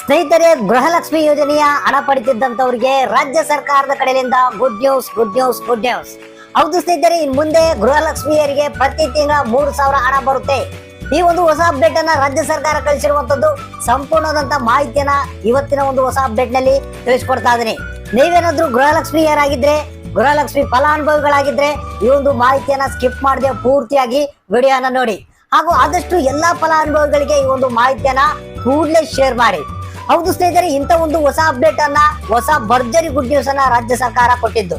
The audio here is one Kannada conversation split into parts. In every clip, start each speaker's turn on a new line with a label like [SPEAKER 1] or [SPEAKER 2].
[SPEAKER 1] ಸ್ನೇಹಿತರೆ, ಗೃಹಲಕ್ಷ್ಮಿ ಯೋಜನೆಯ ಹಣ ಪಡಿತಿದ್ದಂತವರಿಗೆ ರಾಜ್ಯ ಸರ್ಕಾರದ ಕಡೆಯಿಂದ good news good news good news ಹೌದು ಸ್ನೇಹಿತರೆ, ಇನ್ ಮುಂದೆ ಗೃಹಲಕ್ಷ್ಮಿಯರಿಗೆ ಪ್ರತಿ ತಿಂಗಳ ಮೂರು ಸಾವಿರ ಹಣ ಬರುತ್ತೆ. ಈ ಒಂದು ಹೊಸ ಅಪ್ಡೇಟ್ ಅನ್ನ ರಾಜ್ಯ ಸರ್ಕಾರ ಕಳಿಸಿರುವಂತದ್ದು ಸಂಪೂರ್ಣವಾದಂತ ಮಾಹಿತಿಯನ್ನ ಇವತ್ತಿನ ಒಂದು ಹೊಸ ಅಪ್ಡೇಟ್ನಲ್ಲಿ ತಿಳಿಸ್ಕೊಡ್ತಾ ಇದೀನಿ ನೀವೇನಾದ್ರೂ ಗೃಹಲಕ್ಷ್ಮಿಯರಾಗಿದ್ರೆ, ಗೃಹಲಕ್ಷ್ಮಿ ಫಲಾನುಭವಿಗಳಾಗಿದ್ರೆ ಈ ಒಂದು ಮಾಹಿತಿಯನ್ನ ಸ್ಕಿಪ್ ಮಾಡದೆ ಪೂರ್ತಿಯಾಗಿ ವಿಡಿಯೋನ ನೋಡಿ. ಹಾಗೂ ಆದಷ್ಟು ಎಲ್ಲಾ ಫಲಾನುಭವಿಗಳಿಗೆ ಈ ಒಂದು ಮಾಹಿತಿಯನ್ನ ಕೂಡಲೇ ಶೇರ್ ಮಾಡಿ. ಹೌದು ಸ್ನೇಹಿತರೆ, ಇಂಥ ಒಂದು ಹೊಸ ಅಪ್ಡೇಟ್ ಅನ್ನ, ಹೊಸ ಭರ್ಜರಿ ಗುಡ್ ನ್ಯೂಸ್ ಅನ್ನ ರಾಜ್ಯ ಸರ್ಕಾರ ಕೊಟ್ಟಿದ್ದು.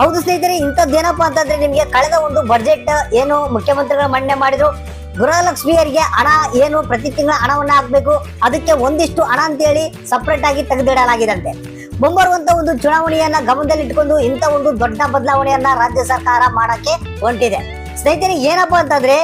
[SPEAKER 1] ಹೌದು ಸ್ನೇಹಿತರೆ ಏನಪ್ಪ ಅಂತಂದ್ರೆ ನಿಮ್ಗೆ ಕಳೆದ ಒಂದು ಬಜೆಟ್ ಏನು ಮುಖ್ಯಮಂತ್ರಿಗಳ ಮಂಡನೆ ಮಾಡಿದ್ರು? ಗೃಹಲಕ್ಷ್ಮಿಯರಿಗೆ ಹಣ ಏನು ಪ್ರತಿ ತಿಂಗಳ ಹಣವನ್ನ ಹಾಕ್ಬೇಕು? ಅದಕ್ಕೆ ಒಂದಿಷ್ಟು ಹಣ ಅಂತೇಳಿ ಸಪ್ರೇಟ್ ಆಗಿ ತೆಗೆದಿಡಲಾಗಿದಂತೆ. ಮುಂಬರುವಂತ ಒಂದು ಚುನಾವಣೆಯನ್ನ ಗಮನದಲ್ಲಿಟ್ಕೊಂಡು ಇಂಥ ಒಂದು ದೊಡ್ಡ ಬದಲಾವಣೆಯನ್ನ ರಾಜ್ಯ ಸರ್ಕಾರ ಮಾಡಕ್ಕೆ ಹೊಂಟಿದೆ. ಸ್ನೇಹಿತರೆ, ಏನಪ್ಪಾ ಅಂತಂದ್ರೆ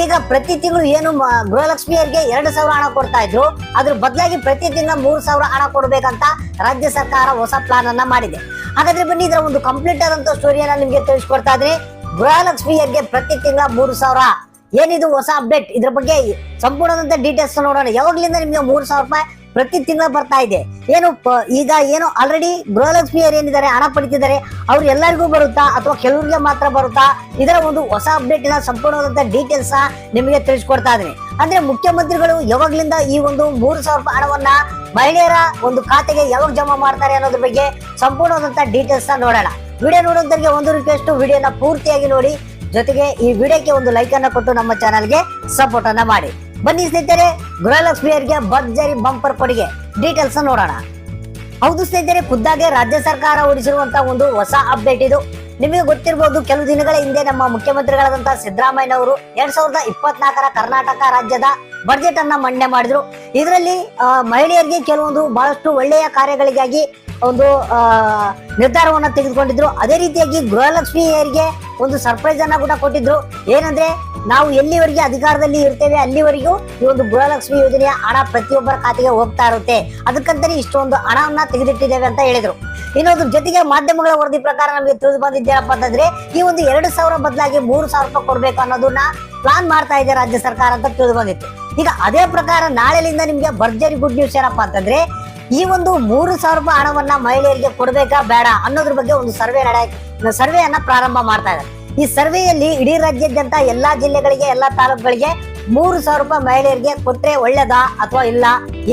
[SPEAKER 1] ಈಗ ಪ್ರತಿ ತಿಂಗಳು ಏನು ಗೃಹಲಕ್ಷ್ಮಿಯರಿಗೆ ಎರಡು ಸಾವಿರ ಹಣ ಕೊಡ್ತಾ ಇದ್ರು. ಅದ್ರ ಬದಲಾಗಿ ಪ್ರತಿ ತಿಂಗಳ ಮೂರು ಸಾವಿರ ಹಣ ಕೊಡ್ಬೇಕಂತ ರಾಜ್ಯ ಸರ್ಕಾರ ಹೊಸ ಪ್ಲಾನ್ ಅನ್ನ ಮಾಡಿದೆ. ಹಾಗಾದ್ರೆ ಬನ್ನಿ, ಇದರ ಒಂದು ಕಂಪ್ಲೀಟ್ ಆದಂತ ಸ್ಟೋರಿಯನ್ನ ನಿಮ್ಗೆ ತಿಳಿಸ್ಕೊಡ್ತಾ ಇದ್ರೆ. ಗೃಹಲಕ್ಷ್ಮಿಯರಿಗೆ ಪ್ರತಿ ತಿಂಗಳ ಮೂರು ಸಾವಿರ. ಏನಿದು ಹೊಸ ಅಪ್ಡೇಟ್ ಇದ್ರ ಬಗ್ಗೆ ಸಂಪೂರ್ಣದಂತ ಡೀಟೇಲ್ಸ್ ನೋಡೋಣ. ಯಾವಾಗ್ಲಿಂದ ನಿಮ್ಗೆ ಮೂರು ಸಾವಿರ ರೂಪಾಯಿ ಪ್ರತಿ ತಿಂಗಳ ಬರ್ತಾ ಇದೆ. ಏನು ಈಗ ಏನು ಆಲ್ರೆಡಿ ಗೃಹಲಕ್ಷ್ಮಿಯರು ಏನಿದ್ದಾರೆ, ಹಣ ಪಡಿತಿದ್ದಾರೆ, ಅವ್ರು ಎಲ್ಲರಿಗೂ ಬರುತ್ತಾ? ಅಥವಾ ಕೆಲವರಿಗೆ ಮಾತ್ರ ಬರುತ್ತಾ? ಇದರ ಒಂದು ಹೊಸ ಅಪ್ಡೇಟಿನ ನ ಸಂಪೂರ್ಣವಾದಂತ ಡೀಟೇಲ್ಸ್ ನಿಮಗೆ ತಿಳಿಸ್ಕೊಡ್ತಾ ಇದ್ದೀನಿ. ಅಂದ್ರೆ ಮುಖ್ಯಮಂತ್ರಿಗಳು ಯಾವಾಗ್ಲಿಂದ ಈ ಒಂದು ಮೂರು ಸಾವಿರ ರೂಪಾಯಿ ಹಣವನ್ನ ಮಹಿಳೆಯರ ಒಂದು ಖಾತೆಗೆ ಯಾವಾಗ ಜಮಾ ಮಾಡ್ತಾರೆ ಅನ್ನೋದ್ರ ಬಗ್ಗೆ ಸಂಪೂರ್ಣವಾದಂತಹ ಡೀಟೇಲ್ಸ್ ನೋಡೋಣ. ವಿಡಿಯೋ ನೋಡೋದರಿಗೆ ಒಂದು ರಿಕ್ವೆಸ್ಟ್ ವಿಡಿಯೋನ ಪೂರ್ತಿಯಾಗಿ ನೋಡಿ. ಜೊತೆಗೆ ಈ ವಿಡಿಯೋಕ್ಕೆ ಒಂದು ಲೈಕ್ ಅನ್ನ ಕೊಟ್ಟು ನಮ್ಮ ಚಾನಲ್ಗೆ ಸಪೋರ್ಟ್ ಅನ್ನ ಮಾಡಿ. ಬನ್ನಿ ಸ್ನೇಹಿತರೆ, ಗೃಹಲಕ್ಷ್ಮಿಯರಿಗೆ ಭರ್ಜರಿ ಬಂಪರ್ ಕೊಡುಗೆ. ಡೀಟೇಲ್ಸ್ ನೋಡೋಣ. ಹೌದು ಸ್ನೇಹಿತರೆ, ಖುದ್ದಾಗೆ ರಾಜ್ಯ ಸರ್ಕಾರ ಹೊರಡಿಸಿರುವಂತಹ ಒಂದು ಹೊಸ ಅಪ್ಡೇಟ್ ಇದು. ನಿಮಗೆ ಗೊತ್ತಿರಬಹುದು ಕೆಲವು ದಿನಗಳ ಹಿಂದೆ ನಮ್ಮ ಮುಖ್ಯಮಂತ್ರಿಗಳಾದಂತಹ ಸಿದ್ದರಾಮಯ್ಯ ಅವರು ಎರಡ್ ಸಾವಿರದ ಇಪ್ಪತ್ನಾಲ್ಕರ ಕರ್ನಾಟಕ ರಾಜ್ಯದ ಬಜೆಟ್ ಅನ್ನ ಮಂಡನೆ ಮಾಡಿದ್ರು. ಇದರಲ್ಲಿ ಮಹಿಳೆಯರಿಗೆ ಕೆಲವೊಂದು ಬಹಳಷ್ಟು ಒಳ್ಳೆಯ ಕಾರ್ಯಗಳಿಗಾಗಿ ಒಂದು ನಿರ್ಧಾರವನ್ನ ತೆಗೆದುಕೊಂಡಿದ್ರು. ಅದೇ ರೀತಿಯಾಗಿ ಗೃಹಲಕ್ಷ್ಮಿಯರಿಗೆ ಒಂದು ಸರ್ಪ್ರೈಸ್ ಅನ್ನ ಕೂಡ ಕೊಟ್ಟಿದ್ರು. ಏನಂದ್ರೆ ನಾವು ಎಲ್ಲಿವರೆಗೆ ಅಧಿಕಾರದಲ್ಲಿ ಇರ್ತೇವೆ, ಅಲ್ಲಿವರೆಗೂ ಈ ಒಂದು ಗೃಹಲಕ್ಷ್ಮಿ ಯೋಜನೆಯ ಹಣ ಪ್ರತಿಯೊಬ್ಬರ ಖಾತೆಗೆ ಹೋಗ್ತಾ ಇರುತ್ತೆ. ಅದಕ್ಕಂತಾನೆ ಇಷ್ಟೊಂದು ಹಣವನ್ನ ತೆಗೆದಿಟ್ಟಿದ್ದೇವೆ ಅಂತ ಹೇಳಿದ್ರು. ಇನ್ನೊಂದು ಜೊತೆಗೆ ಮಾಧ್ಯಮಗಳ ವರದಿ ಪ್ರಕಾರ ನಮಗೆ ತಿಳಿದು ಬಂದಿದ್ದೇನಪ್ಪ ಅಂತಂದ್ರೆ, ಈ ಒಂದು ಎರಡು ಸಾವಿರ ಬದಲಾಗಿ ಮೂರು ಸಾವಿರ ರೂಪಾಯಿ ಕೊಡ್ಬೇಕು ಅನ್ನೋದನ್ನ ಪ್ಲಾನ್ ಮಾಡ್ತಾ ಇದೆ ರಾಜ್ಯ ಸರ್ಕಾರ ಅಂತ ತಿಳಿದು ಬಂದಿತ್ತು. ಈಗ ಅದೇ ಪ್ರಕಾರ ನಾಳೆಲಿಂದ ನಿಮ್ಗೆ ಭರ್ಜರಿ ಗುಡ್ ನ್ಯೂಸ್ ಏನಪ್ಪ ಅಂತಂದ್ರೆ, ಈ ಒಂದು ಮೂರು ಸಾವಿರ ರೂಪಾಯಿ ಹಣವನ್ನ ಮಹಿಳೆಯರಿಗೆ ಕೊಡ್ಬೇಕಾ ಬೇಡ ಅನ್ನೋದ್ರ ಬಗ್ಗೆ ಒಂದು ಸರ್ವೆ ನಡೆ ಸರ್ವೆಯನ್ನ ಪ್ರಾರಂಭ ಮಾಡ್ತಾ ಇದ್ದಾರೆ. ಈ ಸರ್ವೆಯಲ್ಲಿ ಇಡೀ ರಾಜ್ಯಾದ್ಯಂತ ಎಲ್ಲಾ ಜಿಲ್ಲೆಗಳಿಗೆ ಎಲ್ಲಾ ತಾಲೂಕುಗಳಿಗೆ ಮೂರು ಸಾವಿರ ರೂಪಾಯಿ ಮಹಿಳೆಯರಿಗೆ ಕೊಟ್ಟರೆ ಒಳ್ಳೇದಾ ಅಥವಾ ಇಲ್ಲ?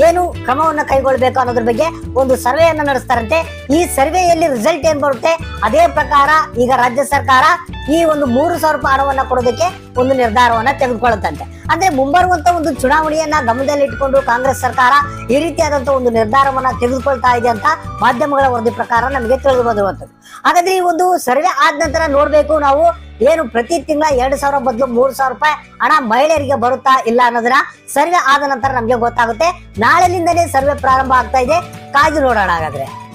[SPEAKER 1] ಏನು ಕ್ರಮವನ್ನು ಕೈಗೊಳ್ಬೇಕು ಅನ್ನೋದ್ರ ಬಗ್ಗೆ ಒಂದು ಸರ್ವೆಯನ್ನು ನಡೆಸ್ತಾರಂತೆ. ಈ ಸರ್ವೆಯಲ್ಲಿ ರಿಸಲ್ಟ್ ಏನ್ ಬರುತ್ತೆ? ಅದೇ ಪ್ರಕಾರ ಈಗ ರಾಜ್ಯ ಸರ್ಕಾರ ಈ ಒಂದು ಮೂರು ಸಾವಿರ ರೂಪಾಯಿ ಹಣವನ್ನ ಕೊಡೋದಕ್ಕೆ ಒಂದು ನಿರ್ಧಾರವನ್ನ ತೆಗೆದುಕೊಳ್ಳುತ್ತಂತೆ. ಅಂದ್ರೆ ಮುಂಬರುವಂತ ಒಂದು ಚುನಾವಣೆಯನ್ನ ಗಮನದಲ್ಲಿ ಇಟ್ಕೊಂಡು ಕಾಂಗ್ರೆಸ್ ಸರ್ಕಾರ ಈ ರೀತಿಯಾದಂತ ಒಂದು ನಿರ್ಧಾರವನ್ನ ತೆಗೆದುಕೊಳ್ತಾ ಇದೆ ಅಂತ ಮಾಧ್ಯಮಗಳ ವರದಿ ಪ್ರಕಾರ ನಮಗೆ ತಿಳಿದು ಬಂದಿರುವಂತದ್ದು ಹಾಗಾದ್ರೆ ಈ ಒಂದು ಸರ್ವೆ ಆದ ನಂತರ ನೋಡ್ಬೇಕು ನಾವು ಏನು ಪ್ರತಿ ತಿಂಗಳ ಎರಡು ಸಾವಿರ ಬದಲು ಮೂರು ಸಾವಿರ ರೂಪಾಯಿ ಹಣ ಮಹಿಳೆಯರಿಗೆ ಬರುತ್ತಾ ಇಲ್ಲ ಅನ್ನೋದನ್ನ ಸರ್ವೆ ಆದ ನಂತರ ನಮ್ಗೆ ಗೊತ್ತಾಗುತ್ತೆ. ನಾಳೆಲಿಂದಲೇ ಸರ್ವೆ ಪ್ರಾರಂಭ ಆಗ್ತಾ ಇದೆ. ಕಾಯ್ದು ನೋಡೋಣ ಹಾಗಾದ್ರೆ.